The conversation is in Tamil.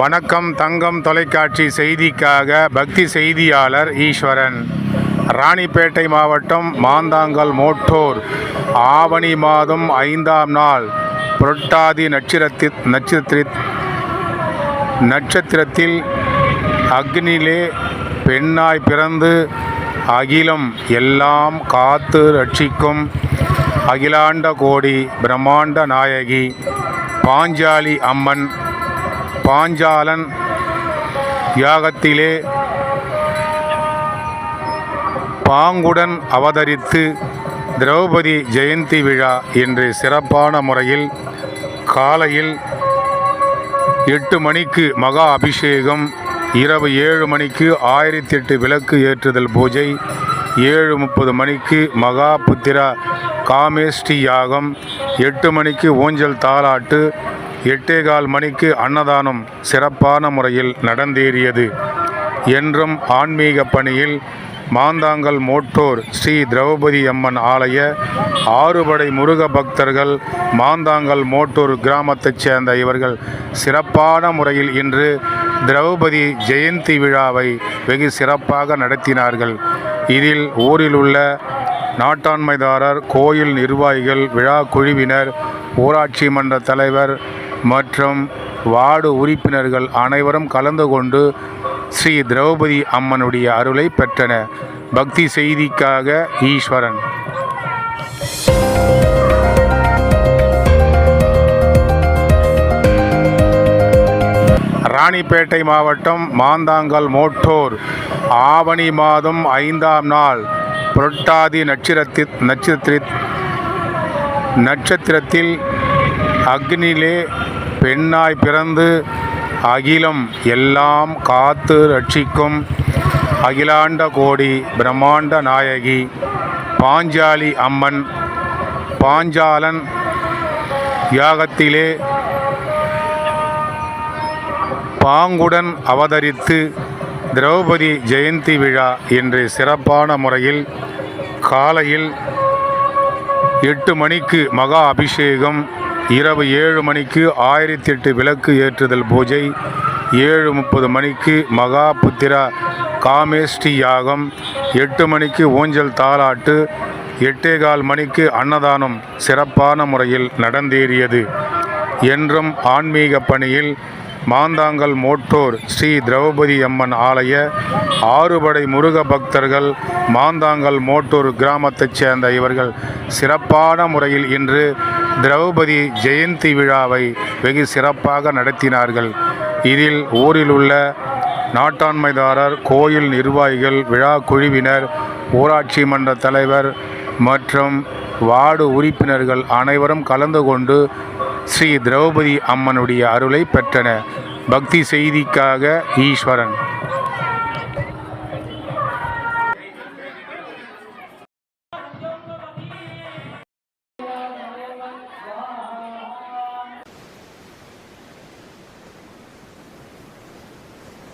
வணக்கம் தங்கம் தொலைக்காட்சி செய்திக்காக பக்தி செய்தியாளர் ஈஸ்வரன். ராணிப்பேட்டை மாவட்டம் மாந்தாங்கல் மோட்டோர். ஆவணி மாதம் ஐந்தாம் நாள். புரட்டாதி நட்சத்திரத்தி நட்சத்திர நட்சத்திரத்தில் அக்னிலே பெண்ணாய் பிறந்து அகிலம் எல்லாம் காத்து ரட்சிக்கும் அகிலாண்ட கோடி பிரம்மாண்ட நாயகி பாஞ்சாலி அம்மன் பாஞ்சாலன் யாகத்திலே பாங்குடன் அவதரித்து திரௌபதி ஜெயந்தி விழா என்று சிறப்பான முறையில் காலையில் எட்டு மணிக்கு மகா அபிஷேகம் இரவு ஏழு மணிக்கு ஆயிரத்தி எட்டு விளக்கு ஏற்றுதல் பூஜை ஏழு முப்பது மணிக்கு மகா புத்திரா காமேஷ்டி யாகம் எட்டு மணிக்கு ஊஞ்சல் தாலாட்டு எட்டே கால் மணிக்கு அன்னதானம் சிறப்பான முறையில் நடந்தேறியது. என்றும் ஆன்மீக பணியில் மாந்தாங்கல் மோட்டோர் ஸ்ரீ திரௌபதி அம்மன் ஆலய ஆறுபடை முருக பக்தர்கள் மாந்தாங்கல் மோட்டூர் கிராமத்தைச் சேர்ந்த இவர்கள் சிறப்பான முறையில் இன்று திரௌபதி ஜெயந்தி விழாவை வெகு சிறப்பாக நடத்தினார்கள். இதில் ஊரில் உள்ள நாட்டாண்மைதாரர் கோயில் நிர்வாகிகள் விழா குழுவினர் ஊராட்சி மன்ற தலைவர் மற்றும் வார்டு உறுப்பினர்கள் அனைவரும் கலந்து கொண்டு ஸ்ரீ திரௌபதி அம்மனுடைய அருளை பெற்றன. பக்தி செய்திக்காக ஈஸ்வரன். ராணிப்பேட்டை மாவட்டம் மாந்தாங்கல் மோட்டோர். ஆவணி மாதம் ஐந்தாம் நாள். புரட்டாதி நட்சத்திர நட்சத்திர நட்சத்திரத்தில் அக்னிலே பெண்ணாய் பிறந்து அகிலம் எல்லாம் காத்து ரட்சிக்கும் அகிலாண்ட கோடி பிரம்மாண்ட நாயகி பாஞ்சாலி அம்மன் பாஞ்சாலன் யாகத்திலே பாங்குடன் அவதரித்து திரௌபதி ஜெயந்தி விழா என்று சிறப்பான முறையில் காலையில் எட்டு மணிக்கு மகா அபிஷேகம் இரவு ஏழு மணிக்கு ஆயிரத்தி எட்டு விளக்கு ஏற்றுதல் பூஜை ஏழு முப்பது மணிக்கு மகா புத்திரா காமேஷ்டி யாகம் எட்டு மணிக்கு ஊஞ்சல் தாலாட்டு எட்டேகால் மணிக்கு அன்னதானம் சிறப்பான முறையில் நடந்தேறியது. என்றும் ஆன்மீக பணியில் மாந்தாங்கல் மோட்டோர் ஸ்ரீ திரௌபதி அம்மன் ஆலய ஆறுபடை முருக பக்தர்கள் மாந்தாங்கல் மோட்டூர் கிராமத்தைச் சேர்ந்த இவர்கள் சிறப்பான முறையில் இன்று திரௌபதி ஜெயந்தி விழாவை வெகு சிறப்பாக நடத்தினார்கள். இதில் ஊரில் உள்ள நாட்டாண்மைதாரர் கோயில் நிர்வாகிகள் விழா குழுவினர் ஊராட்சி மன்ற தலைவர் மற்றும் வார்டு உறுப்பினர்கள் அனைவரும் கலந்து கொண்டு ஸ்ரீ திரௌபதி அம்மனுடைய அருளை பெற்றன பக்தி செய்திக்காக ஈஸ்வரன்.